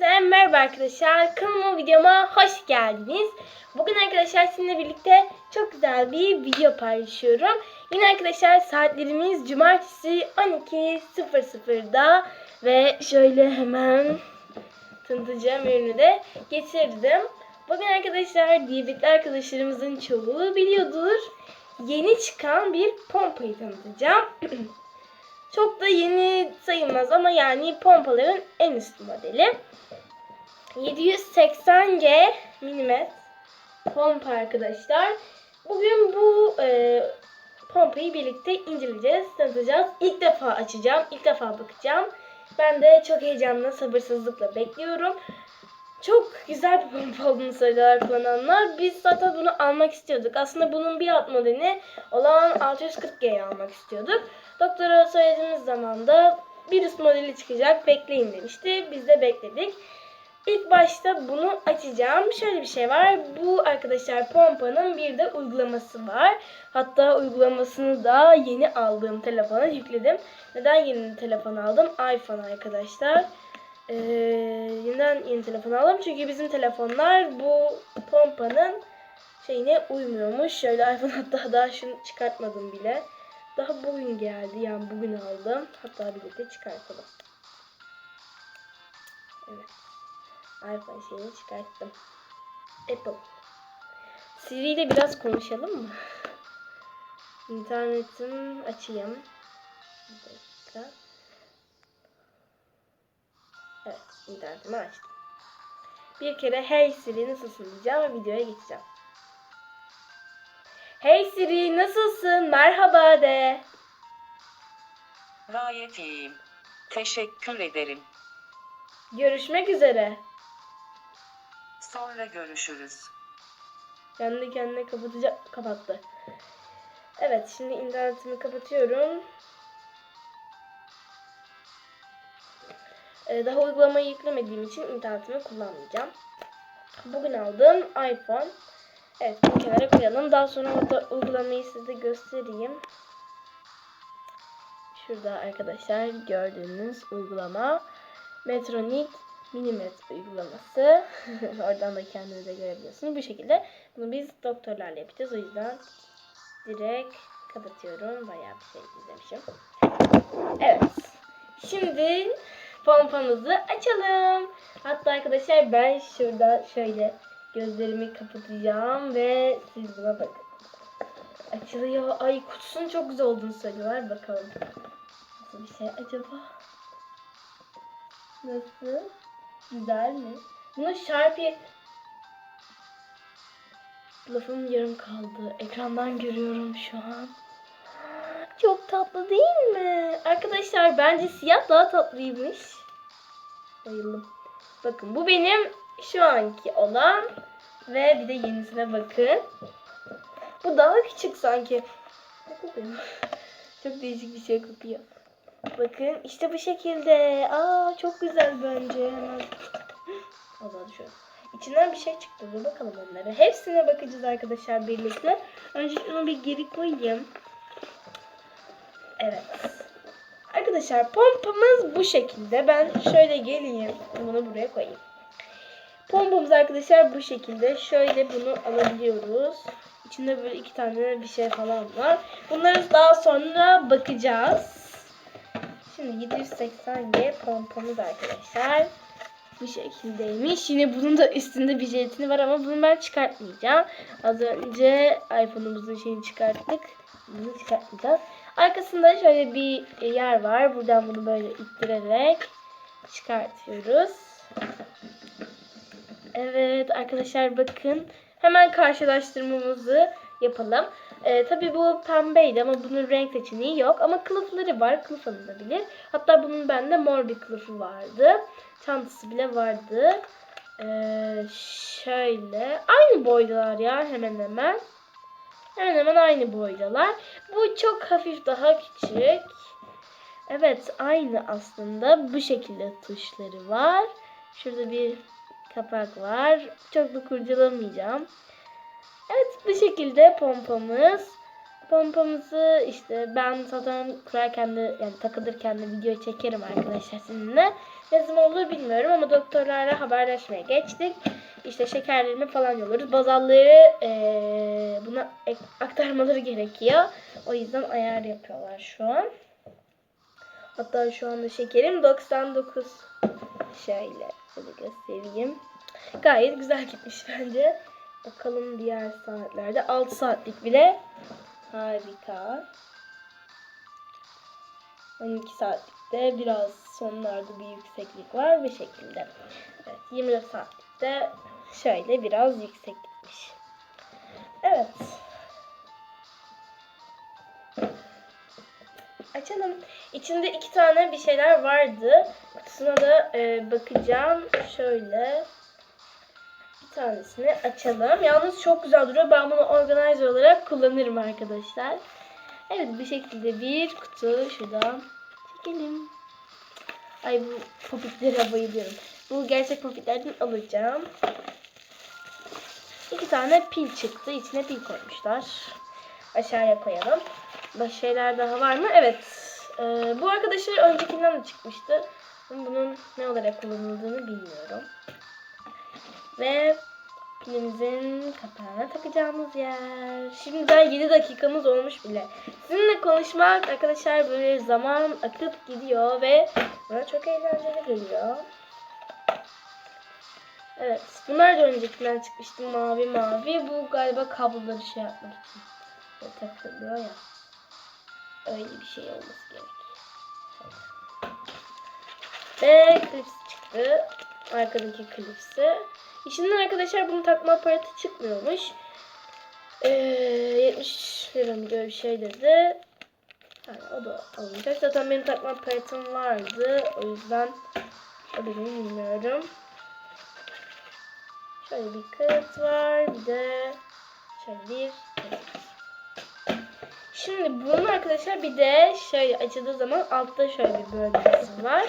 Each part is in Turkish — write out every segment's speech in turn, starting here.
Herkese merhaba arkadaşlar. Kanalıma videoma hoş geldiniz. Bugün arkadaşlar sizinle birlikte çok güzel bir video paylaşıyorum. Yine arkadaşlar saatlerimiz cumartesi 12.00'da ve şöyle hemen tanıtacağım ürünü de getirdim. Bugün arkadaşlar diyabetli arkadaşlarımızın çoğu biliyordur. Yeni çıkan bir pompayı tanıtacağım. Çok da yeni sayılmaz ama yani pompaların en üst modeli. 780G milimet pompa arkadaşlar. Bugün bu e, pompayı birlikte inceleyeceğiz, tanıtacağız. İlk defa açacağım, ilk defa bakacağım. Ben de çok heyecanla, sabırsızlıkla bekliyorum. Çok güzel bir pompa olduğunu söylüyorlar kullananlar. Biz zaten bunu almak istiyorduk. Aslında bunun bir alt modelini olan 640G'yi almak istiyorduk. Doktora söylediğimiz zaman da bir üst modeli çıkacak bekleyin demişti. Biz de bekledik. İlk başta bunu açacağım. Şöyle bir şey var. Bu arkadaşlar pompanın bir de uygulaması var. Hatta uygulamasını da yeni aldığım telefona yükledim. Neden yeni telefon aldım? iPhone arkadaşlar. Ee, yeniden yeni telefon aldım. Çünkü bizim telefonlar bu pompanın şeyine uymuyormuş. Şöyle iPhone hatta daha şunu çıkartmadım bile. Daha bugün geldi. Yani bugün aldım. Hatta birlikte çıkartalım. Evet. iPhone şeyini çıkarttım. Apple. Siri ile biraz konuşalım mı? İnternetim açayım. Bir dakika. Evet, internetimi açtım. Bir kere Hey Siri nasılsın diyeceğim ve videoya geçeceğim. Hey Siri nasılsın? Merhaba de. Gayet iyiyim. Teşekkür ederim. Görüşmek üzere. Sonra görüşürüz. Kendi kendine kapatacak kapattı. Evet şimdi internetimi kapatıyorum. Ee, daha uygulamayı yüklemediğim için internetimi kullanmayacağım. Bugün aldığım iPhone. Evet bir kenara koyalım. Daha sonra orada uygulamayı size göstereyim. Şurada arkadaşlar gördüğünüz uygulama. Metronik Minimet uygulaması. Oradan da kendinize görebiliyorsunuz. Bu şekilde bunu biz doktorlarla yapacağız. O yüzden direkt kapatıyorum. Bayağı bir şey izlemişim. Evet. Şimdi pompamızı açalım. Hatta arkadaşlar ben şurada şöyle gözlerimi kapatacağım ve siz buna bakın. Açılıyor. Ay kutusunun çok güzel olduğunu söylüyorlar. Bakalım. Nasıl bir şey acaba? Nasıl? Güzel mi? Bunu Sharpie Lafım yarım kaldı. Ekrandan görüyorum şu an. Çok tatlı değil mi? Arkadaşlar bence siyah daha tatlıymış. Bayıldım. Bakın bu benim şu anki olan ve bir de yenisine bakın. Bu daha küçük sanki. Çok değişik bir şey kokuyor. Bakın işte bu şekilde. Aa çok güzel bence. Hemen Allah düşüyor. İçinden bir şey çıktı. Dur bakalım onlara. Hepsine bakacağız arkadaşlar birlikte. Önce şunu bir geri koyayım. Evet. Arkadaşlar pompamız bu şekilde. Ben şöyle geleyim. Bunu buraya koyayım. Pompamız arkadaşlar bu şekilde. Şöyle bunu alabiliyoruz. İçinde böyle iki tane bir şey falan var. Bunları daha sonra bakacağız. Şimdi 780G pompamız arkadaşlar. Bu şekildeymiş. Yine bunun da üstünde bir jelatini var ama bunu ben çıkartmayacağım. Az önce iPhone'umuzun şeyini çıkarttık. Bunu çıkartmayacağız. Arkasında şöyle bir yer var. Buradan bunu böyle ittirerek çıkartıyoruz. Evet arkadaşlar bakın. Hemen karşılaştırmamızı yapalım. Ee, tabii bu pembeydi ama bunun renk seçeneği yok. Ama kılıfları var. Kılıf alınabilir. Hatta bunun bende mor bir kılıfı vardı. Çantası bile vardı. Ee, şöyle. Aynı boydalar ya hemen hemen. Hemen hemen aynı boydalar. Bu çok hafif daha küçük. Evet aynı aslında. Bu şekilde tuşları var. Şurada bir kapak var. Çok da kurcalamayacağım. Evet bu şekilde pompamız. Pompamızı işte ben zaten kurarken de yani takılırken de video çekerim arkadaşlar sizinle. Ne zaman olur bilmiyorum ama doktorlarla haberleşmeye geçtik. İşte şekerlerimi falan yolluyoruz. Bazalları eee, buna aktarmaları gerekiyor. O yüzden ayar yapıyorlar şu an. Hatta şu anda şekerim 99. Şöyle şöyle göstereyim. Gayet güzel gitmiş bence. Bakalım diğer saatlerde. 6 saatlik bile. Harika. 12 saatlikte biraz sonlarda bir yükseklik var bu şekilde. Evet 24 saatlikte şöyle biraz yüksek gitmiş. Evet. Açalım. İçinde iki tane bir şeyler vardı. Kutusuna da e, bakacağım. Şöyle bir tanesini açalım. Yalnız çok güzel duruyor. Ben bunu organizer olarak kullanırım arkadaşlar. Evet bu şekilde bir kutu şuradan çekelim. Ay bu popitlere bayılıyorum. Bu gerçek popitlerden alacağım. İki tane pil çıktı. İçine pil koymuşlar. Aşağıya koyalım. Başka şeyler daha var mı? Evet. Ee, bu arkadaşlar öncekinden de çıkmıştı. Bunun ne olarak kullanıldığını bilmiyorum. Ve pilimizin kapağına takacağımız yer. Şimdiden 7 dakikamız olmuş bile. Sizinle konuşmak arkadaşlar böyle zaman akıp gidiyor ve bana çok eğlenceli geliyor. Evet. Bunlar da öncekinden çıkmıştı. Mavi mavi. Bu galiba kabloları şey yapmak için. Takılıyor ya. Öyle bir şey olması gerek. Ve klips çıktı. Arkadaki klipsi. İçinden arkadaşlar bunu takma aparatı çıkmıyormuş. Ee, 70 lira mı böyle bir şey dedi. Yani o da alınacak. Zaten benim takma aparatım vardı. O yüzden benim bilmiyorum. Şöyle bir kağıt var. Bir de şöyle bir kağıt. Şimdi bunun arkadaşlar bir de şöyle açıldığı zaman altta şöyle bir bölgesi var.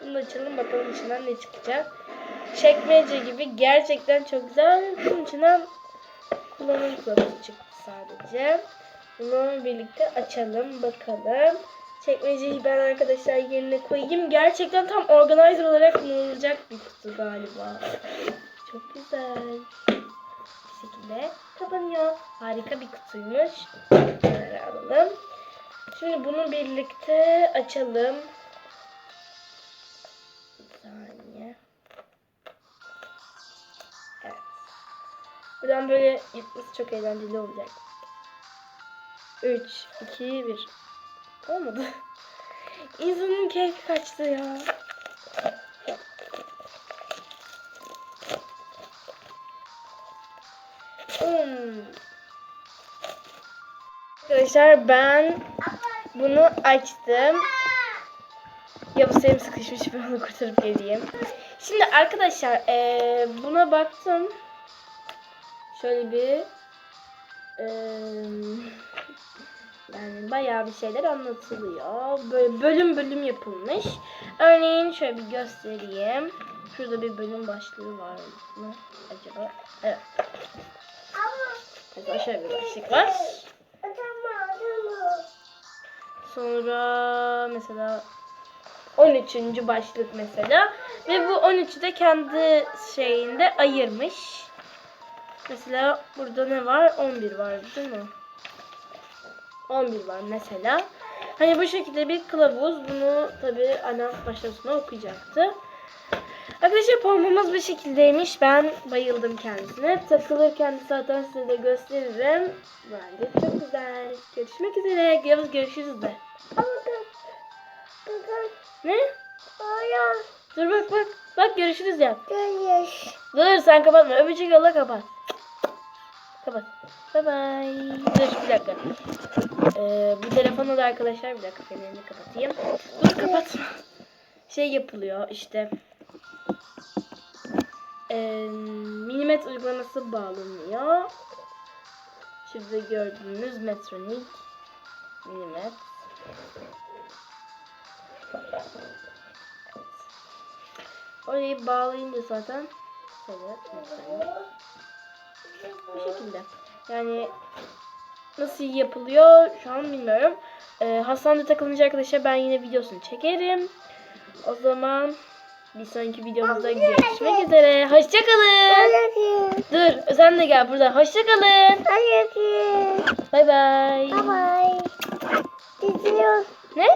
Bunu da açalım bakalım içinden ne çıkacak. Çekmece gibi gerçekten çok güzel. Bunun içinden kullanım kılavuzu çıktı sadece. Bunu birlikte açalım bakalım. Çekmeceyi ben arkadaşlar yerine koyayım. Gerçekten tam organizer olarak kullanılacak bir kutu galiba. Çok güzel. Şekilde kapanıyor. Harika bir kutuymuş. Bunları alalım. Şimdi bunu birlikte açalım. Bir saniye. Evet. Buradan böyle yapması çok eğlenceli olacak. 3, 2, 1. Olmadı. İzinin keyfi kaçtı ya. Arkadaşlar ben bunu açtım. Yavuz Selim sıkışmış ben onu kurtarıp geleyim. Şimdi arkadaşlar eee, buna baktım. Şöyle bir eee, yani bayağı bir şeyler anlatılıyor. Böyle bölüm bölüm yapılmış. Örneğin şöyle bir göstereyim. Şurada bir bölüm başlığı var mı acaba? Evet. Şöyle bir başlık var. Sonra mesela 13. başlık mesela. Ve bu 13'ü de kendi şeyinde ayırmış. Mesela burada ne var? 11 var değil mi? 11 var mesela. Hani bu şekilde bir kılavuz. Bunu tabi annem baştan sona okuyacaktı. Arkadaşlar pompamız bu şekildeymiş. Ben bayıldım kendisine. Takılırken de zaten size de gösteririm. Bence çok güzel. Görüşmek üzere. Yavuz görüşürüz de. Ne? Dur bak bak. Bak görüşürüz ya. Dur sen kapatma. Öpücük yolla kapat. Kapat. Bye bye. Dur bir dakika. Ee, bu telefonu da arkadaşlar bir dakika fenerini kapatayım. Dur kapatma. Şey yapılıyor işte. Ee, Minimet uygulaması bağlanıyor. Şurada gördüğünüz Metronic Minimet. Orayı bağlayınca zaten Metronic. Bu şekilde. Yani nasıl yapılıyor şu an bilmiyorum. Ee, hastanede takılınca arkadaşlar ben yine videosunu çekerim. O zaman bir sonraki videomuzda görüşmek üzere. Hoşçakalın. Dur sen de gel burada. Hoşçakalın. Bay bay. Bye. Gidiyoruz. Ne?